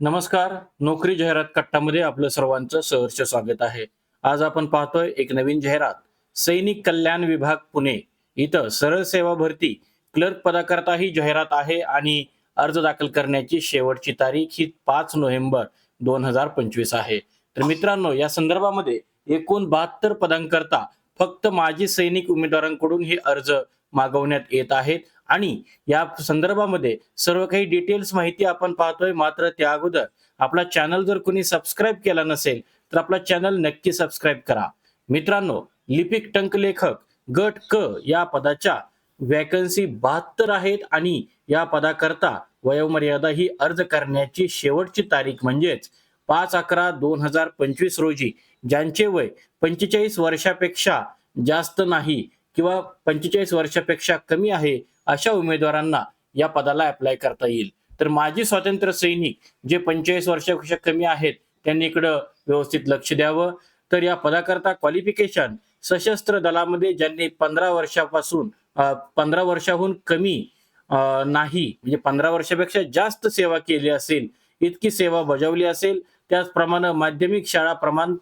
नमस्कार. नोकरी जाहिरात कट्टामध्ये आपलं सर्वांचं सहर्ष स्वागत आहे. आज आपण पाहतोय एक नवीन जाहिरात. सैनिक कल्याण विभाग पुणे. इथं सरळ सेवा भरती क्लर्क पदाकरता ही जाहिरात आहे आणि अर्ज दाखल करण्याची शेवटची तारीख ही पाच नोव्हेंबर दोन हजार पंचवीस आहे. तर मित्रांनो या संदर्भामध्ये एकूण बहात्तर पदांकरता फक्त माजी सैनिक उमेदवारांकडून हे अर्ज मागवण्यात येत आहेत. आणि या संदर्भामध्ये सर्व काही डिटेल्स माहिती आपण पाहतोय. मात्र त्या अगोदर आपला चॅनल जर कोणी सबस्क्राईब केला नसेल तर आपला चॅनल नक्की सबस्क्राईब करा. मित्रांनो लिपिक टंकलेखक गट क या पदाच्या वॅकन्सी बहात्तर आहेत आणि या पदाकरता वयोमर्यादा ही अर्ज करण्याची शेवटची तारीख म्हणजेच पाच अकरा दोन हजार पंचवीस रोजी ज्यांचे वय पंचेचाळीस वर्षापेक्षा जास्त नाही किंवा पंचेचाळीस वर्षापेक्षा कमी आहे अशा उमेदवारांना या पदाला अप्लाय करता येईल. तर माजी स्वातंत्र्य सैनिक जे पंचेचाळीस वर्षापेक्षा कमी आहेत त्यांनी इकडं व्यवस्थित लक्ष द्यावं. तर या पदाकरता क्वालिफिकेशन सशस्त्र दलामध्ये ज्यांनी पंधरा वर्षापासून पंधरा वर्षाहून कमी अं, नाही म्हणजे पंधरा वर्षापेक्षा जास्त सेवा केली असेल इतकी सेवा बजावली असेल त्याचप्रमाणे माध्यमिक शाळा प्रमाण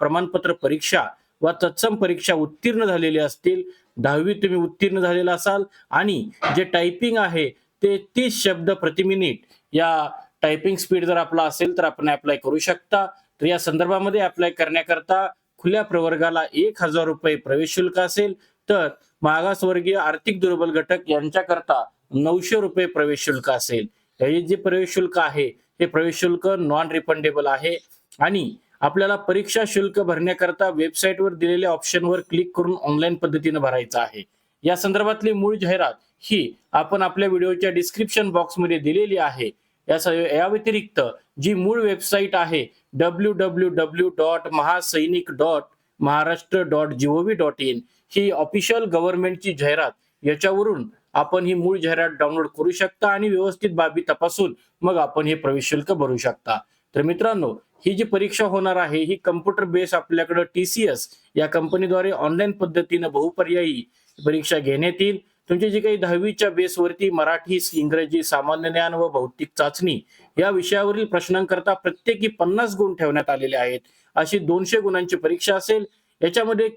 प्रमाणपत्र परीक्षा व तत्सम परीक्षा उत्तीर्ण झालेली असतील दहावी तुम्ही उत्तीर्ण झालेला असाल आणि जे टायपिंग आहे ते तीस शब्द प्रति मिनिट या टायपिंग स्पीड जर आपला असेल तर आपण अप्लाय करू शकता. तर या संदर्भामध्ये अप्लाय करण्याकरता खुल्या प्रवर्गाला एक हजार रुपये प्रवेश शुल्क असेल तर मागासवर्गीय आर्थिक दुर्बल घटक यांच्याकरता नऊशे रुपये प्रवेश शुल्क असेल. हे जे प्रवेश शुल्क आहे हे प्रवेश शुल्क नॉन रिफंडेबल आहे. आणि आपल्याला परीक्षा शुल्क भरण्याकरता वेबसाईटवर दिलेल्या ऑप्शनवर क्लिक करून ऑनलाईन पद्धतीने भरायचं आहे. या संदर्भातली मूळ जाहिरात ही आपण आपल्या व्हिडिओच्या डिस्क्रिप्शन बॉक्समध्ये दिलेली आहे. या या व्यतिरिक्त जी मूळ वेबसाईट आहे W W W dot Mahasainik dot Maharashtra dot G O V dot in he official गव्हर्नमेंटची जाहिरात याच्यावरून आपण ही मूळ जाहिरात डाउनलोड करू शकता आणि व्यवस्थित बाबी तपासून मग आपण हे प्रवेश शुल्क भरू शकता. तर मित्रांनो ही जी परीक्षा होणार आहे ही कम्प्युटर बेस आपल्याकडे एस या कंपनीद्वारे ऑनलाईन पद्धतीनं बहुपर्यायी परीक्षा घेण्यात येईल. तुमची जी काही दहावीच्या बेसवरती मराठी इंग्रजी सामान्य ज्ञान व भौतिक चाचणी या विषयावरील प्रश्नांकरता प्रत्येकी पन्नास गुण ठेवण्यात आलेले आहेत. अशी दोनशे गुणांची परीक्षा असेल. याच्यामध्ये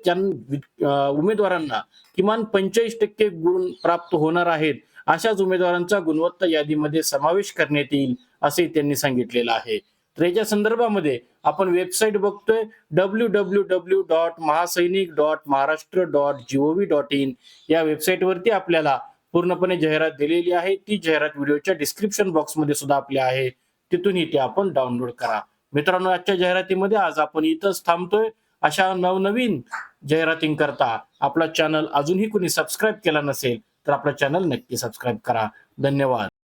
उमेदवारांना किमान पंचेचाळीस टक्के गुण प्राप्त होणार आहेत अशाच उमेदवारांचा गुणवत्ता यादीमध्ये समावेश करण्यात येईल असे त्यांनी सांगितलेलं आहे. तर याच्या संदर्भामध्ये आपण वेबसाईट बघतोय W W W dot Mahasainik dot Maharashtra dot G O V dot in या वेबसाईटवरती आपल्याला पूर्णपणे जाहिरात दिलेली आहे. ती जाहिरात व्हिडिओच्या डिस्क्रिप्शन बॉक्समध्ये सुद्धा आपली आहे. तिथूनही ती आपण डाउनलोड करा. मित्रांनो आजच्या जाहिरातीमध्ये आज आपण इथंच थांबतोय. अशा नवनवीन जाहिरातींकरता आपला चॅनल अजूनही कुणी सबस्क्राईब केला नसेल तर आपला चॅनल नक्की सबस्क्राईब करा. धन्यवाद.